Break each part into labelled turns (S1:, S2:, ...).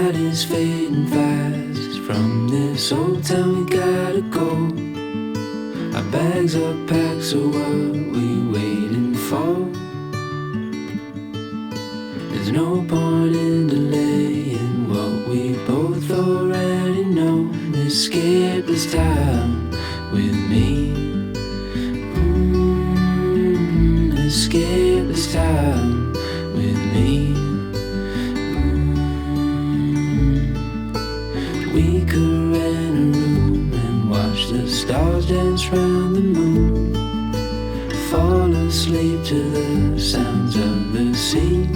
S1: is fading fast. From this old town, we gotta go. Our bags are packed, so what we waiting for? There's no point in delaying what we both already know. Escape this time with me. Mm, escape this time the sounds of the sea.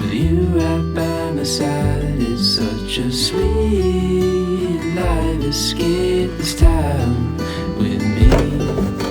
S1: With you right by my side, it's such a sweet life. Escape this time with me.